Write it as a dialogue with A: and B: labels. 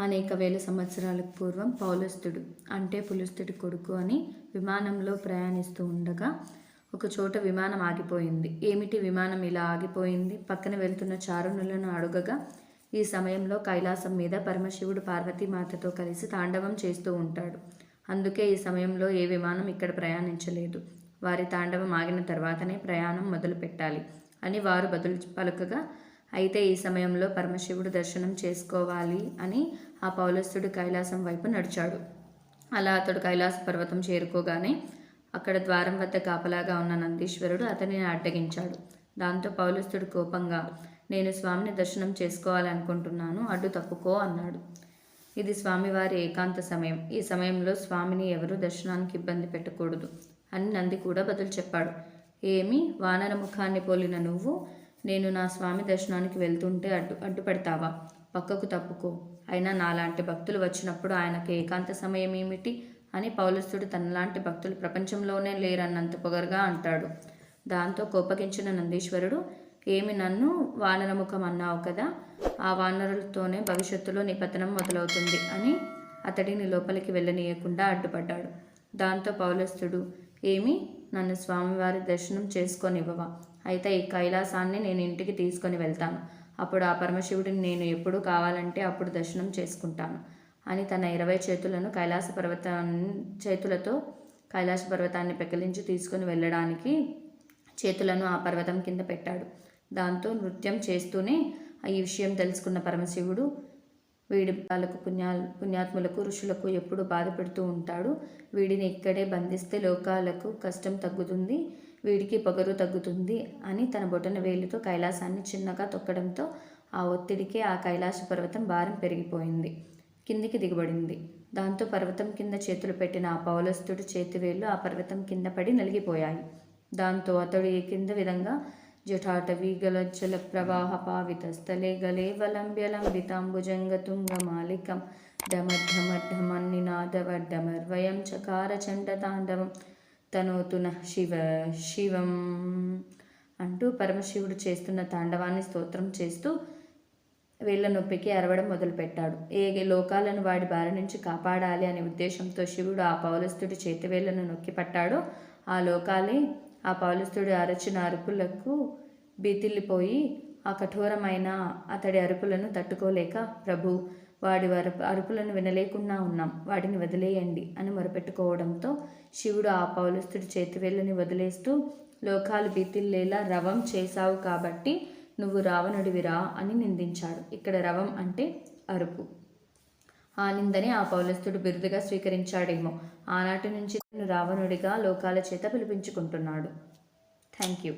A: అనేక వేల సంవత్సరాలకు పూర్వం పౌలస్తుడు అంటే పులుస్తుడి కొడుకు అని విమానంలో ప్రయాణిస్తూ ఉండగా ఒక చోట విమానం ఆగిపోయింది. ఏమిటి విమానం ఇలా ఆగిపోయింది? పక్కన వెళ్తున్న చారుణులను అడుగగా ఈ సమయంలో కైలాసం మీద పరమశివుడు పార్వతీమాతతో కలిసి తాండవం చేస్తూ ఉంటాడు. అందుకే ఈ సమయంలో ఏ విమానం ఇక్కడ ప్రయాణించలేదు. వారి తాండవం ఆగిన తర్వాతనే ప్రయాణం మొదలు పెట్టాలి అని వారు బదులు పలుకగా అయితే ఈ సమయంలో పరమశివుడు దర్శనం చేసుకోవాలి అని ఆ పౌలస్థుడు కైలాసం వైపు నడిచాడు. అలా అతడు కైలాస పర్వతం చేరుకోగానే అక్కడ ద్వారం వద్ద కాపలాగా ఉన్న నందీశ్వరుడు అతనిని అడ్డగించాడు. దాంతో పౌలస్థుడు కోపంగా నేను స్వామిని దర్శనం చేసుకోవాలనుకుంటున్నాను అడ్డు తప్పుకో అన్నాడు. ఇది స్వామివారి ఏకాంత సమయం. ఈ సమయంలో స్వామిని ఎవరు దర్శనానికి ఇబ్బంది పెట్టకూడదు అని నంది కూడా బదులు చెప్పాడు. ఏమి? వానర ముఖాన్ని పోలిన నువ్వు నేను నా స్వామి దర్శనానికి వెళ్తుంటే అడ్డు అడ్డుపడతావా? పక్కకు తప్పుకో. అయినా నాలాంటి భక్తులు వచ్చినప్పుడు ఆయనకి ఏకాంత సమయం ఏమిటి? అని పౌలస్తుడు తనలాంటి భక్తులు ప్రపంచంలోనే లేరన్నంత పొగరుగా అంటాడు. దాంతో కోపగించిన నందీశ్వరుడు ఏమి నన్ను వానరముఖం అన్నావు కదా? ఆ వానరులతోనే భవిష్యత్తులో నీ పతనం మొదలవుతుంది అని అతడిని లోపలికి వెళ్ళనీయకుండా అడ్డుపడ్డాడు. దాంతో పౌలస్తుడు ఏమి? నన్ను స్వామివారి దర్శనం చేసుకొనివ్వవా? అయితే ఈ కైలాసాన్ని నేను ఇంటికి తీసుకొని వెళ్తాను. అప్పుడు ఆ పరమశివుడిని నేను ఎప్పుడు కావాలంటే అప్పుడు దర్శనం చేసుకుంటాను అని తన ఇరవై చేతులను కైలాస పర్వతాన్ని చేతులతో కైలాస పర్వతాన్ని పెకిలించి తీసుకుని వెళ్ళడానికి చేతులను ఆ పర్వతం కింద పెట్టాడు. దాంతో నృత్యం చేస్తూనే ఈ విషయం తెలుసుకున్న పరమశివుడు వీడి వాళ్ళకు పుణ్యా పుణ్యాత్ములకు ఋషులకు ఎప్పుడు బాధ పెడుతూ ఉంటాడు. వీడిని ఇక్కడే బంధిస్తే లోకాలకు కష్టం తగ్గుతుంది వీడికి పొగరు తగ్గుతుంది అని తన బొటన వేలుతో కైలాసాన్ని చిన్నగా తొక్కడంతో ఆ ఒత్తిడికి ఆ కైలాస పర్వతం భారం పెరిగిపోయింది. కిందికి దిగబడింది. దాంతో పర్వతం కింద చేతులు పెట్టిన ఆ పౌలస్తుడు చేతివేళ్ళు ఆ పర్వతం కింద పడి నలిగిపోయాయి. దాంతో అతడు ఏ కింద విధంగా జఠాటవీ గలజ్జల ప్రవాహ పావిత స్థలే గలేవలంబ్యలంబితాంబుజంగతుంగమాలికం డమఢమఢమన్నినాదవడ్డమర్వయం చకార తనోతున శివ శివం అంటూ పరమశివుడు చేస్తున్న తాండవాన్ని స్తోత్రం చేస్తూ వేళ్ళ నొప్పికి అరవడం మొదలుపెట్టాడు. ఏ లోకాలను వాడి బారి నుంచి కాపాడాలి అనే ఉద్దేశంతో శివుడు ఆ పౌలస్తుడి చేతివేళ్ళను నొక్కి పట్టాడో ఆ లోకాలే ఆ పౌలస్తుడి అరచిన అరుపులకు బీతిల్లిపోయి ఆ కఠోరమైన అతడి అరుపులను తట్టుకోలేక ప్రభు వాడి వర అరుపులను వినలేకుండా ఉన్నాం. వాటిని వదిలేయండి అని మొరపెట్టుకోవడంతో శివుడు ఆ పౌలస్తుడి చేతివేళ్ళని వదిలేస్తూ లోకాలు బీతిల్లేలా రవం చేశావు కాబట్టి నువ్వు రావణుడివిరా అని నిందించాడు. ఇక్కడ రవం అంటే అరుపు. ఆలిందని ఆ పౌలస్తుడు బిరుదుగా స్వీకరించాడేమో. ఆనాటి నుంచి రావణుడిగా లోకాల చేత పిలిపించుకుంటున్నాడు. Thank you